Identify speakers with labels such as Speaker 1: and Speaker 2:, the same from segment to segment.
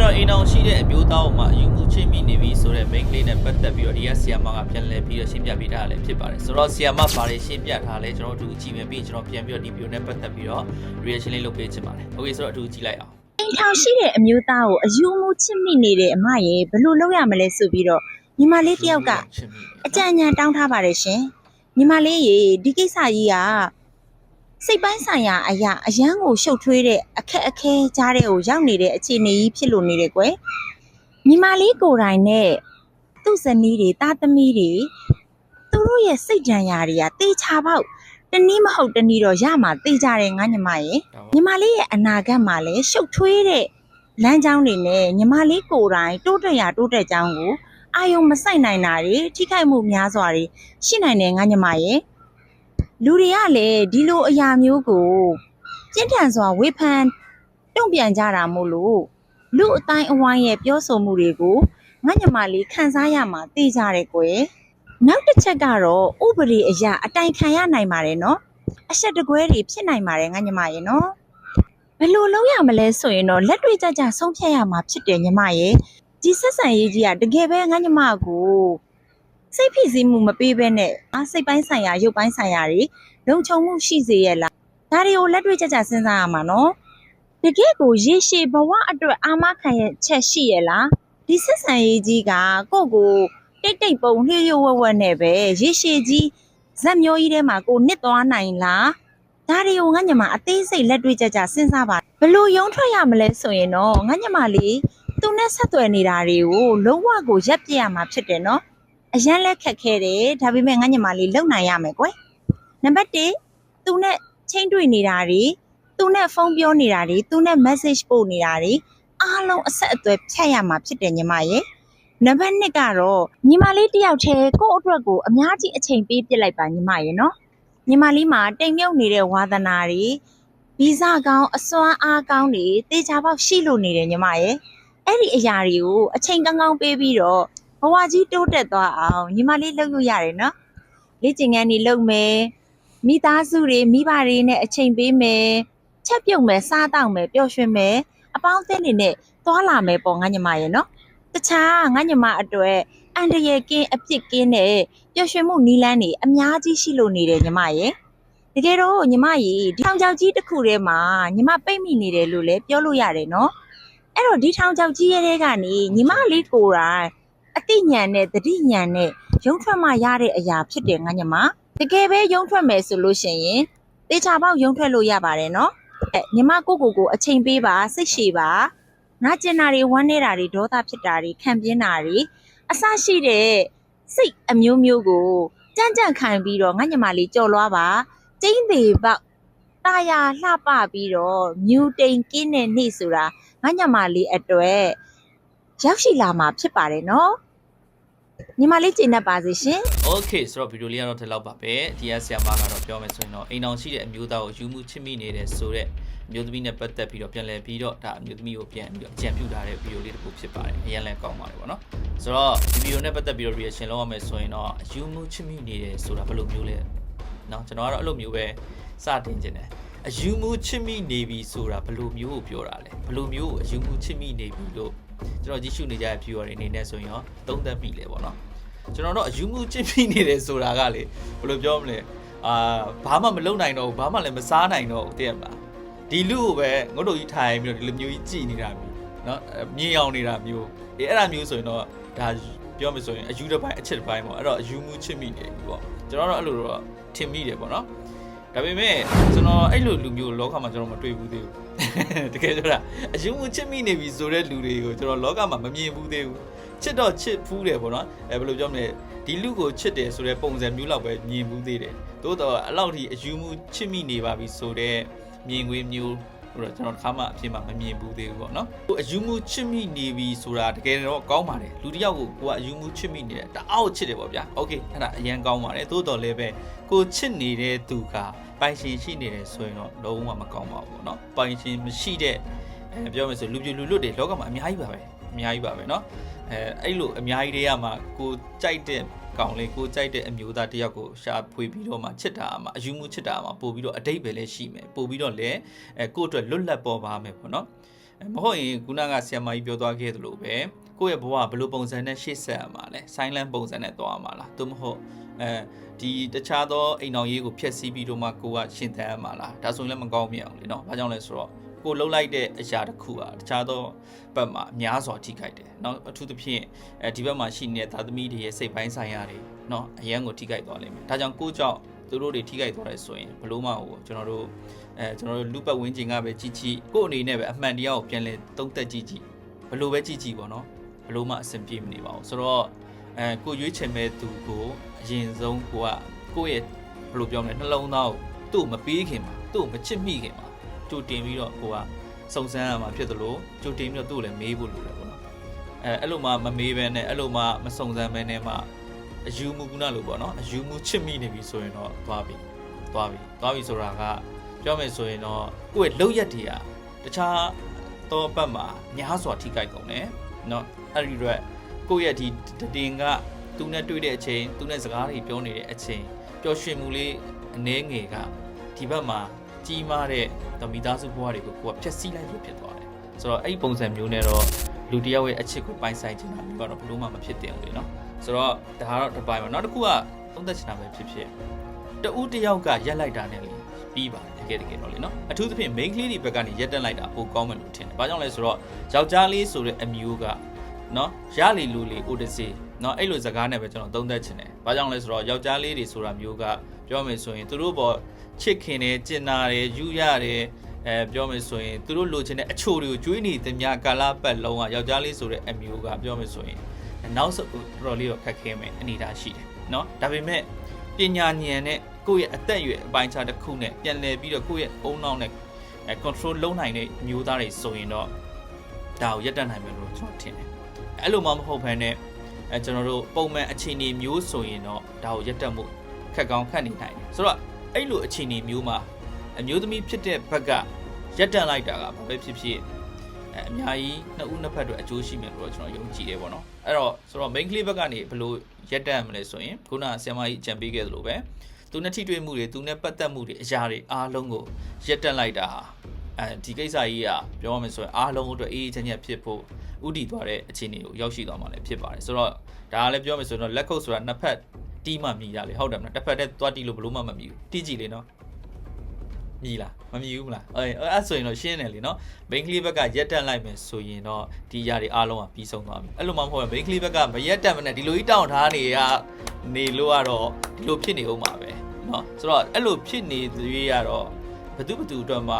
Speaker 1: ကတော့အိမ်အောင်ရှိတဲ့အမျိုးသားမှာအယူမှုချင်းမိနေပြီဆိုတဲ့ main ကလေးနဲ့ပတ်သက်ပြီးတော့ဒီကဆီယာမကပြန်လည်ပြီးတော့ရှင်းပြပေးထားတာလည်းဖြစ်ပါတယ်ဆိုတော့ဆီယာမဘာတွေရှင်းပြထားလဲကျွန်တော်တို့အတူကြည့်မယ်ပြီးရင်ကျွန်တော်ပြန်ပြီးတော့ဒီ video နဲ့ပတ်သက်ပြီးတော့ reaction လေးလုပ်ပေးချင်ပါတယ် okay ဆိုတော့အတူကြည့်လိုက်အောင်
Speaker 2: အိမ်ထောင်ရှိတဲ့အမျိုးသားကိုအယူမှုချစ်မိနေတဲ့အမရေဘယ်လိုလုပ်ရမလဲဆိုပြီးတော့ညီမလေးတယောက်က
Speaker 1: ချင်းမိ
Speaker 2: အကြံဉာဏ်တောင်းထားပါတယ်ရှင်ညီမလေးရေဒီကိစ္စကြီးက စိတ်ပိုင်းဆိုင်ရာအရာအရန်ကိုရှုပ်ထွေးတဲ့အခက်အခဲကြားတဲ့ကိုရောက်နေတဲ့အခြေအနေကြီးဖြစ်လို့နေတယ်ကွယ်ညီမလေးကိုယ်တိုင်နဲ့သူ့ဇနီးတွေတာသမီတွေသူတို့ရဲ့စိတ်ကြံရာတွေကတေချာပေါက်တနည်းမဟုတ်တနည်းတော့ရမှာတေချာတယ်ငါညီမရေညီမလေးရဲ့အနာဂတ်မှာလည်းရှုပ်ထွေးတဲ့လမ်းကြောင်းတွေနဲ့ညီမလေးကိုယ်တိုင်တိုးတက်ရတိုးတက်ကြောင်းကိုအာယုံမဆိုင်နိုင်တာတွေထိခိုက်မှုများစွာတွေရှိနိုင်တယ်ငါညီမရဲ့ လူတွေကလည်းဒီလိုအရာမျိုးကိုပြင်းထန်စွာဝေဖန်တုံ့ပြန်ကြတာမို့လို့လူအတိုင်းအဝိုင်းရဲ့ပြောဆိုမှုတွေကိုငါညီမလေးခန်းစားရမှာသိကြတယ်ကွယ်နောက်တစ်ချက်ကတော့ဥပဒေအရာအတိုင်ခံရနိုင်ပါတယ်နော်အဆက်တကွဲတွေဖြစ်နိုင်ပါတယ်ငါညီမရဲ့နော်ဘယ်လိုလုပ်ရမလဲဆိုရင်တော့လက်တွေ့ကြကြဆုံးဖြတ်ရမှာဖြစ်တယ်ညီမရဲ့ဒီဆက်ဆံရေးကြီးကတကယ်ပဲငါညီမကို စိတ်ဖိစီးမှုမပေးဘဲနဲ့အာစိတ်ပိုင်းဆိုင်ရာရုပ်ပိုင်းဆိုင်ရာတွေလုံခြုံမှုရှိစေရဲ့လားဒါတွေကိုလက်တွေ့ကြကြစဉ်းစားရမှာနော်တကယ်ကိုရေရှည်ဘဝအတွက်အာမခံရချက်ရှိရဲ့လားဒီဆက်ဆံရေးကြီးကကိုယ့်ကိုတိတ်တိတ်ပုံလျှို့လျှို့ဝက်ဝက်နဲ့ပဲရေရှည်ကြီးဇက်မျိုးကြီးထဲမှာကိုနစ်သွားနိုင်လားဒါတွေကိုငါညမအသေးစိတ်လက်တွေ့ကြကြစဉ်းစားပါဘလို့ရုံထွက်ရမလဲဆိုရင်တော့ငါညမလေးသူနဲ့ဆက်သွယ်နေတာတွေကိုလုံးဝကိုရက်ပြစ်ရမှာဖြစ်တယ်နော် အရန်လက်ခက်ခဲတယ်ဒါပေမဲ့ငါညမလေးလုံနိုင်ရမယ်ကွယ်နံပါတ်1သူနဲ့ချိန်တွေ့နေတာတွေသူနဲ့ဖုန်းပြောနေတာတွေသူနဲ့ message ပို့နေတာတွေအားလုံးအဆက်အသွယ်ဖြတ်ရမှာဖြစ်တယ်ညီမရဲ့နံပါတ်2ကတော့ညီမလေးတယောက်တည်းကိုယ့်အတွက်ကိုအများကြီးအချိန်ပေးပြစ်လိုက်ပါညီမရဲ့နော်ညီမလေးမှာတိမ်မြုပ်နေတဲ့ဝါသနာတွေဗီဇကောင်းအစွမ်းအားကောင်းတွေတေချာပေါက်ရှိလို့နေတယ်ညီမရဲ့အဲ့ဒီအရာတွေကိုအချိန်ကောင်းကောင်းပေးပြီးတော့ ဘဝကြီးတိုးတက်သွားအောင်ညီမလေးလုပ်လို့ရတယ်နော်လေ့ကျင့်ခန်းတွေလုပ်မယ်မိသားစုတွေမိဘတွေနဲ့အချိန်ပေးမယ်ချက်ပြုတ်မယ်စားတောက်မယ်ပျော်ရွှင်မယ်အပေါင်းအသင်းတွေနဲ့သွားလာမယ်ပေါ့ငါညီမရဲ့နော်တခြားငါညီမအတွက်အန်တရယ်ကင်းအပြစ်ကင်းတဲ့ပျော်ရွှင်မှုနီးလန်းတွေအများကြီးရှိလို့နေတယ်ညီမရဲ့တကယ်တော့ညီမရေဒီထောင်ချောက်ကြီးတစ်ခုထဲမှာညီမပိတ်မိနေတယ်လို့လည်းပြောလို့ရတယ်နော်အဲ့တော့ဒီထောင်ချောက်ကြီးရဲတဲ့ကနေညီမလေးကိုယ်တိုင်အ တိညာဏ်နဲ့တတိညာဏ်နဲ့ရုံထွက်မှရတဲ့အရာဖြစ်တယ်ငါညီမတကယ်ပဲရုံထွက်မယ်ဆိုလို့ရှိရင်တေချာပေါက်ရုံထွက်လို့ရပါတယ်နော်အဲညီမကိုကိုကိုအချိန်ပေးပါစိတ်ရှည်ပါနာကျင်တာတွေဝမ်းနေတာတွေဒေါသဖြစ်တာတွေခံပြင်းတာတွေအဆရှိတဲ့စိတ်အမျိုးမျိုးကိုကြမ်းကြမ်းခံပြီးတော့ငါညမလေးကြော်လွားပါကျင်းသေးပေါက်တာယာလှပပြီးတော့မြူတိန်ကင်းတဲ့နေ့ဆိုတာငါညမလေးအတွက်ရောက်ရှိလာမှာဖြစ်ပါတယ်နော် ညီမလေးကျင့်တတ်ပါစေရှင်
Speaker 1: Okay ဆိုတော့ဗီဒီယိုလေးကတော့ဒီလောက်ပါပဲဒီကဆီယာမကတော့ပြောမယ်ဆိုရင်တော့အိမ်အောင်ရှိတဲ့အမျိုးသားကိုယူမှုချစ်မိနေတဲ့ဆိုတော့အမျိုးသမီးနဲ့ပတ်သက်ပြီးတော့ပြန်လည်ပြီးတော့ဒါအမျိုးသမီးကိုပြန်ပြီးတော့ကြံပြူထားတဲ့ဗီဒီယိုလေးတစ်ခုဖြစ်ပါတယ်အရင်လည်းကောင်းပါတယ်ပေါ့နော်ဆိုတော့ဒီဗီဒီယိုနဲ့ပတ်သက်ပြီးတော့ reaction လုပ်ရမယ်ဆိုရင်တော့ယူမှုချစ်မိနေတယ်ဆိုတာဘယ်လိုမျိုးလဲเนาะကျွန်တော်ကတော့အဲ့လိုမျိုးပဲစတင်ခြင်းတယ်အယူမှုချစ်မိနေပြီဆိုတာဘယ်လိုမျိုးကိုပြောတာလဲဘယ်လိုမျိုးကိုအယူမှုချစ်မိနေပြီလို့ ကျွန်တော်ကြည့်ရှုနေကြတဲ့ viewer တွေအနေနဲ့ဆိုရင်ရောသုံးသပ်ပြီလေပေါ့နော် ကျွန်တော်တို့အယူမှုချစ်မိနေတယ်ဆိုတာကလေဘယ်လိုပြောမလဲအာဘာမှမလုပ်နိုင်တော့ဘူးဘာမှလည်းမစားနိုင်တော့ဘူးတည့်ရမလားဒီလူကိုပဲငုတ်တုတ်ကြီးထိုင်ပြီးတော့ဒီလိုမျိုးကြီးကြည်နေတာမျိုးเนาะမြင်အောင်နေတာမျိုးအေးအဲ့ဒါမျိုးဆိုရင်တော့ဒါပြောမယ်ဆိုရင်အယူတစ်ပိုင်းအချစ်တစ်ပိုင်းပေါ့အဲ့တော့အယူမှုချစ်မိနေပြီပေါ့ကျွန်တော်တို့အဲ့လိုတော့ထင်မိတယ်ပေါ့နော် ဒါပေမဲ့ကျွန်တော်အဲ့လိုလူမျိုးလောကမှာကျွန်တော်မတွေ့ဘူးသေးဘူးတကယ်ပြောတာအယူမှုချစ်မိနေပြီဆိုတဲ့လူတွေကိုကျွန်တော်လောကမှာမမြင်ဘူးသေးဘူးချစ်တော့ချစ်ဖူးတယ်ပေါ့နော်အဲဘယ်လိုပြောမလဲဒီလူကိုချစ်တယ်ဆိုတဲ့ပုံစံမျိုးလောက်ပဲမြင်ဘူးသေးတယ်သို့တော့အဲ့လောက်ထိအယူမှုချစ်မိနေပါပြီဆိုတော့မြင်ကွင်းမျိုး ဟိုတော့ကျွန်တော်တစ်ခါမှအဖြစ်မှမမြင်ဘူးသေးဘူးပေါ့နော်ဟိုအယူမှုချစ်မိနေပြီဆိုတာတကယ်တော့ကောင်းပါတယ်လူတစ်ယောက်ကိုကိုကအယူမှုချစ်မိနေတယ်တအားချစ်တယ်ပေါ့ဗျာโอเคအဲ့ဒါအရင်ကောင်းပါတယ်သို့တော်လည်းပဲကိုချစ်နေတဲ့သူကပိုင်ရှင်ရှိနေတယ်ဆိုရင်တော့လုံးဝမကောင်းပါဘူးပေါ့နော်ပိုင်ရှင်မရှိတဲ့အဲပြောမယ်ဆိုလူပြလူလွတ်တွေလောကမှာအများကြီးပါပဲအများကြီးပါပဲเนาะ အဲအဲ့လိုအများကြီးတွေကမှကိုကြိုက်တဲ့ ကောင်လေးကိုကြိုက်တဲ့အမျိုးသားတစ်ယောက်ကိုရှာဖွေပြီးတော့မှချစ်တာမှအယူမှုချစ်တာမှပို့ပြီးတော့အတိတ်ပဲလည်းရှိမယ်ပို့ပြီးတော့လည်းအဲကိုယ့်အတွက်လွတ်လပ်ပေါ်ပါမယ်ပေါ့နော်အဲမဟုတ်ရင်ခုနကဆီယမကြီးပြောသွားခဲ့သလိုပဲကိုယ့်ရဲ့ဘဝကဘယ်လိုပုံစံနဲ့ရှေ့ဆက်ရမှာလဲ silent ပုံစံနဲ့သွားရမှာလားသို့မဟုတ်အဲဒီတခြားသောအိမ်အောင်ရေးကိုဖျက်ဆီးပြီးတော့မှကိုကရှင်သန်ရမှာလားဒါဆိုရင်လည်းမကောင်းမြင်အောင်လေနော်ဘာကြောင့်လဲဆိုတော့ ကိုလှုပ်လိုက်တဲ့အရာတစ်ခုอ่ะတခြားသောဘက်မှာအများစွာထိခိုက်တယ်เนาะအထူးသဖြင့်အဲဒီဘက်မှာရှိနေတဲ့သာသမီတွေရဲ့စိတ်ပိုင်းဆိုင်ရာတွေเนาะအရန်ကိုထိခိုက်သွားလိမ့်မယ်ဒါကြောင့်ကိုကြောင့်သူတို့တွေထိခိုက်သွားတယ်ဆိုရင်ဘလို့မှဟိုကျွန်တော်တို့အဲကျွန်တော်တို့လူပတ်ဝင်းကျင်ကပဲကြည့်ကြည့်ကို့အနေနဲ့ပဲအမှန်တရားကိုပြန်လဲသုံးသက်ကြည့်ကြည့်ဘလို့ပဲကြည့်ကြည့်ပေါ့နော်ဘလို့မှအဆင်ပြေမနေပါဘူးဆိုတော့အဲကိုရွေးချယ်မဲ့သူကိုအရင်ဆုံးကိုကကိုယ့်ရဲ့ဘလို့ပြောမလဲနှလုံးသားကိုသူ့ကိုမပေးခင်မှာသူ့ကိုမချစ်မိခင်မှာ ကြိုတင်ပြီးတော့ကိုကစုံစမ်းရမှာဖြစ်သလိုကြိုတင်ပြီးတော့သူ့ကိုလည်းမေးဖို့လိုတယ်ပေါ့နော်အဲအဲ့လိုမှမမေးဘဲနဲ့အဲ့လိုမှမစုံစမ်းဘဲနဲ့မှအယူမှုကုနာလို့ပေါ့နော်အယူမှုချစ်မိနေပြီဆိုရင်တော့သွားပြီသွားပြီသွားပြီဆိုတာကပြောမယ်ဆိုရင်တော့ကိုယ့်ရဲ့လောက်ရက်တွေကတခြားတော့ဘက်မှာများစွာထိခိုက်ကုန်တယ်เนาะအဲ့ဒီတော့ကိုယ့်ရဲ့ဒီတင်ကသူနဲ့တွေ့တဲ့အချိန်သူနဲ့စကားတွေပြောနေတဲ့အချိန်ပျော်ရွှင်မှုလေးအနှဲငယ်ကဒီဘက်မှာ ကြီးမားတဲ့မိသားစုဘဝတွေကိုကိုကဖျက်ဆီးလိုက်လို့ဖြစ်သွားတယ်ဆိုတော့အဲ့ဒီပုံစံမျိုးနဲ့တော့လူတစ်ယောက်ရဲ့အချစ်ကိုပိုင်ဆိုင်ချင်တာမျိုးကတော့ဘလို့မှမဖြစ်တင်ဘူးလေနော်ဆိုတော့ဒါကတော့တစ်ပိုင်းပါနောက်တစ်ခုကသုံးသက်ချင်တာပဲဖြစ်ဖြစ်တဦးတစ်ယောက်ကရက်လိုက်တာနဲ့လေပြီးပါတယ်တကယ်တကယ်တော့လေနော်အထူးသဖြင့် main ကလေးတွေဘက်ကနေရက်တက်လိုက်တာပိုကောင်းမယ်လို့ထင်တယ်။ဘာကြောင့်လဲဆိုတော့ယောက်ျားလေးဆိုတဲ့အမျိုးကနော်ရလီလူလီ အိုတစီနော်အဲ့လိုစကားနဲ့ပဲကျွန်တော်သုံးသက်ချင်တယ်။ဘာကြောင့်လဲဆိုတော့ယောက်ျားလေးတွေဆိုတာမျိုးကပြောမယ်ဆိုရင်သူတို့ပေါ်ချစ်ခင်တယ်ကျင်နာတယ်ယူရတယ်အဲပြောမယ်ဆိုရင်သူတို့လိုချင်တဲ့အချိုတွေကိုကျွေးနေသမျှကာလပတ်လုံးကယောက်ျားလေးဆိုတဲ့အမျိုးကပြောမယ်ဆိုရင်နောက်ဆုံးတော်တော်လေးတော့ခက်ခဲမယ်အနေအထားရှိတယ်နော်ဒါပေမဲ့ပညာဉာဏ်နဲ့ကိုယ့်ရဲ့အသက်အရွယ်အပိုင်းခြားတစ်ခုနဲ့ပြန်လည်ပြီးတော့ကိုယ့်ရဲ့အုံနောက်နဲ့အဲ control လုပ်နိုင်တဲ့မျိုးသားတွေဆိုရင်တော့ဒါကိုရပ်တန့်နိုင်မယ်လို့ကျွန်တော်ထင်တယ်အဲ့လိုမှမဟုတ်ဘဲနဲ့ အဲကျွန်တော်တို့ပုံမှန်အခြေအနေမျိုးဆိုရင်တော့ဒါကိုရပ်တန့်မှုခက်ကောင်းခက်နေနိုင်တယ်ဆိုတော့အဲ့လိုအခြေအနေမျိုးမှာအမျိုးသမီးဖြစ်တဲ့ဘက်ကရပ်တန့်လိုက်တာကဘာပဲဖြစ်ဖြစ်အဲအများကြီးနှစ်ဦးနှစ်ဖက်တို့အကျိုးရှိမယ်လို့တော့ကျွန်တော်ယုံကြည်တယ်ပေါ့နော်အဲ့တော့ဆိုတော့ main clip ဘက်ကနေဘယ်လိုရပ်တန့်မလဲဆိုရင်ခုနဆရာမကြီးအကြံပေးခဲ့သလိုပဲသူနဲ့ထိတွေ့မှုတွေသူနဲ့ပတ်သက်မှုတွေအရာတွေအားလုံးကိုရပ်တန့်လိုက်တာဟာ အဲဒီကိစ္စကြီးကပြောရမယ်ဆိုရင်အားလုံးအတွက်အေးအေးချမ်းချမ်းဖြစ်ဖို့ဥတည်သွားတဲ့အခြေအနေကိုရောက်ရှိသွားမှာလည်းဖြစ်ပါတယ်ဆိုတော့ဒါကလည်းပြောရမယ်ဆိုရင်တော့လက်ခုပ်ဆိုတာနှစ်ဖက်တီးမှမြည်တာလေဟုတ်တယ်မလားတစ်ဖက်တည်းသွားတီးလို့ဘလို့မှမမြည်ဘူးတီးကြည့်လေနော်မြည်လားမမြည်ဘူးမလားအဲအဲ့ဆိုရင်တော့ရှင်းတယ်လေနော်ဘိန်းကလေးဘက်ကရက်တက်လိုက်မယ်ဆိုရင်တော့ဒီຢာတွေအားလုံးကပြီးဆုံးသွားပြီအဲ့လိုမှမဟုတ်ဘဲဘိန်းကလေးဘက်ကမရက်တက်မနဲ့ဒီလိုကြီးတောင်းထားနေရနေလို့ကတော့ဒီလိုဖြစ်နေဦးမှာပဲနော်ဆိုတော့အဲ့လိုဖြစ်နေသေးရတော့ဘသူဘသူအတွက်မှ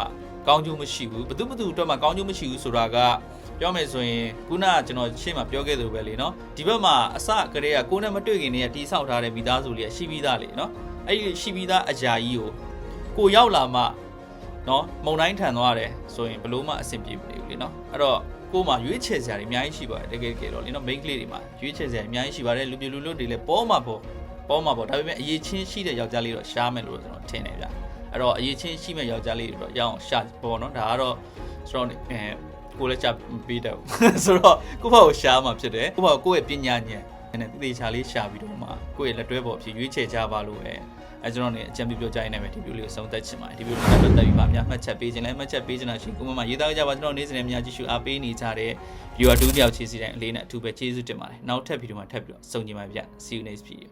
Speaker 1: ကောင်းကျိုးမရှိဘူးဘသူဘသူအတွက်မှကောင်းကျိုးမရှိဘူးဆိုတာကပြောမယ်ဆိုရင်ခုနကကျွန်တော်ရှေ့မှာပြောခဲ့သလိုပဲလေနော်ဒီဘက်မှာအစကတည်းကကိုယ်နဲ့မတွေ့ခင်တည်းကတီးဆောက်ထားတဲ့မိသားစုလေးကရှိပြီးသားလေနော်အဲ့ဒီရှိပြီးသားအရာကြီးကိုကိုရောက်လာမှနော်မုံတိုင်းထန်သွားတယ်ဆိုရင်ဘလို့မှအဆင်ပြေမနေဘူးလေနော်အဲ့တော့ကိုမှရွေးချယ်စရာတွေအများကြီးရှိပါတယ်တကယ်ကြတော့လေနော် main ကလေးတွေမှာရွေးချယ်စရာအများကြီးရှိပါတယ်လူမျိုးလူလူတွေလည်းပေါ်မှာပေါ်ပေါ်မှာပေါ်ဒါပေမဲ့အရေးချင်းရှိတဲ့ယောက်ျားလေးတော့ရှားမယ်လို့ကျွန်တော်ထင်တယ်ဗျာ အဲ့တော့အရေးချင်းရှိမဲ့ယောက်ျားလေးတွေတော့ရအောင်ရှာပေါ်နော်ဒါကတော့ကျွန်တော်အဲကိုလည်းချပေးတော့ဆိုတော့ကိုယ့်ဘာကိုရှားမှာဖြစ်တယ်ကိုယ့်ဘာကိုကိုယ့်ရဲ့ပညာဉာဏ်နဲ့သေချာလေးရှာပြီးတော့မှကိုယ့်ရဲ့လက်တွဲပေါ်ဖြစ်ရွေးချယ်ကြပါလို့ပဲအဲကျွန်တော်နေအကြံပြုပြောကြရင်လည်းဒီဗီဒီယိုလေးကိုဆုံးသက်ချင်ပါတယ်ဒီဗီဒီယိုလေးပတ်သက်ပြီးမှအများမှတ်ချက်ပေးခြင်းလည်းမှတ်ချက်ပေးခြင်းလို့ရှိရင်ကိုမမရေးသားကြပါကျွန်တော်နေ့စဉ်နဲ့များကြည့်ရှုအားပေးနေကြတဲ့ viewer 2တယောက်ချေးစီတိုင်းအလေးနဲ့အထူးပဲကျေးဇူးတင်ပါတယ်နောက်ထပ်ဗီဒီယိုမှာထပ်ပြီးတော့စုံကြပါဗျ see you next video